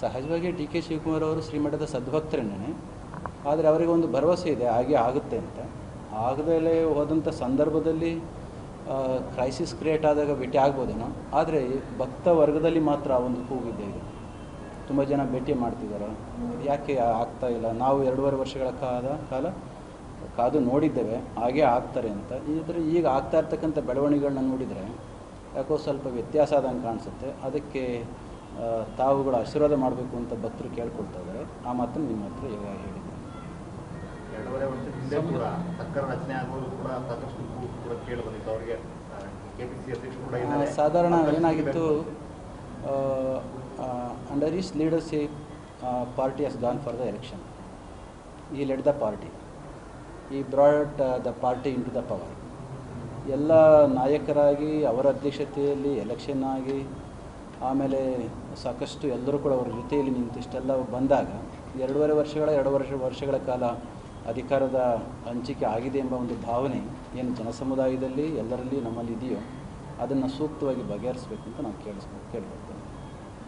ಸಹಜವಾಗಿ D K Shivakumar ಅವರು ಶ್ರೀಮಠದ ಸದ್ಭಕ್ತರೇನೆ, ಆದರೆ ಅವರಿಗೆ ಒಂದು ಭರವಸೆ ಇದೆ, ಹಾಗೆ ಆಗುತ್ತೆ ಅಂತ. ಆಗದಲ್ಲೇ ಹೋದಂಥ ಸಂದರ್ಭದಲ್ಲಿ ಕ್ರೈಸಿಸ್ ಕ್ರಿಯೇಟ್ ಆದಾಗ ಭೇಟಿ ಆಗ್ಬೋದೇನೋ, ಆದರೆ ಭಕ್ತ ವರ್ಗದಲ್ಲಿ ಮಾತ್ರ ಆ ಒಂದು ಕೂಗಿದೆ ಇದೆ. ತುಂಬ ಜನ ಭೇಟಿ ಮಾಡ್ತಿದ್ದಾರೆ. ಯಾಕೆ ಆಗ್ತಾ ಇಲ್ಲ? ನಾವು ಎರಡೂವರೆ ವರ್ಷಗಳ ಕಾಲ ಕಾಲ ಕಾದು ನೋಡಿದ್ದೇವೆ, ಹಾಗೆ ಆಗ್ತಾರೆ ಅಂತ. ಇದ್ರೆ ಈಗ ಆಗ್ತಾ ಇರ್ತಕ್ಕಂಥ ಬೆಳವಣಿಗೆಗಳನ್ನ ನೋಡಿದರೆ, ಯಾಕೋ ಸ್ವಲ್ಪ ವ್ಯತ್ಯಾಸ ಆದಂಗೆ ಕಾಣಿಸುತ್ತೆ. ಅದಕ್ಕೆ ತಾವುಗಳು ಆಶೀರ್ವಾದ ಮಾಡಬೇಕು ಅಂತ ಭಕ್ತರು ಕೇಳ್ಕೊಳ್ತಾ ಇದ್ದಾರೆ ಆ ಮಾತನ್ನು ನಿಮ್ಮ ಹತ್ರ ಇವಾಗ ಹೇಳಿದ್ದೆ ಎರಡೂವರೆ ವರ್ಷದ ಹಿಂದೆ ಕೂಡ ಸರ್ಕಾರ ರಚನೆ ಆಗೋದು ಕೂಡ ಸಾಕಷ್ಟು ಕೂಡ ಕೇಳಿ ಬಂದಿತ್ತು. ಅವರಿಗೆ ಕೆಪಿಸಿ ಅಧ್ಯಕ್ಷರು ಕೂಡ ಇದ್ದಾರೆ. ಸಾಧಾರಣ ಏನಾಗಿತ್ತು? Under is leadership party has gone for the election. He led the party. He brought the party into the power. ಎಲ್ಲ ನಾಯಕರಾಗಿ ಅವರ ಅಧ್ಯಕ್ಷತೆಯಲ್ಲಿ ಎಲೆಕ್ಷನ್ ಆಗಿ ಆಮೇಲೆ ಸಾಕಷ್ಟು ಎಲ್ಲರೂ ಕೂಡ ಅವರ ಜೊತೆಯಲ್ಲಿ ನಿಂತು ಇಷ್ಟೆಲ್ಲ ಬಂದಾಗ ಎರಡೂವರೆ ವರ್ಷಗಳ, ಎರಡು ವರ್ಷ, ವರ್ಷಗಳ ಕಾಲ ಅಧಿಕಾರದ ಹಂಚಿಕೆ ಆಗಿದೆ ಎಂಬ ಒಂದು ಭಾವನೆ ಏನು ಜನಸಮುದಾಯದಲ್ಲಿ ಎಲ್ಲರಲ್ಲಿ ನಮ್ಮಲ್ಲಿ ಇದೆಯೋ ಅದನ್ನು ಸೂಕ್ತವಾಗಿ ಬಗೆಹರಿಸಬೇಕು ಅಂತ ನಾವು ಕೇಳಿಸ್ಬೇಕು ಕೇಳ್ಕೊಳ್ತೇನೆ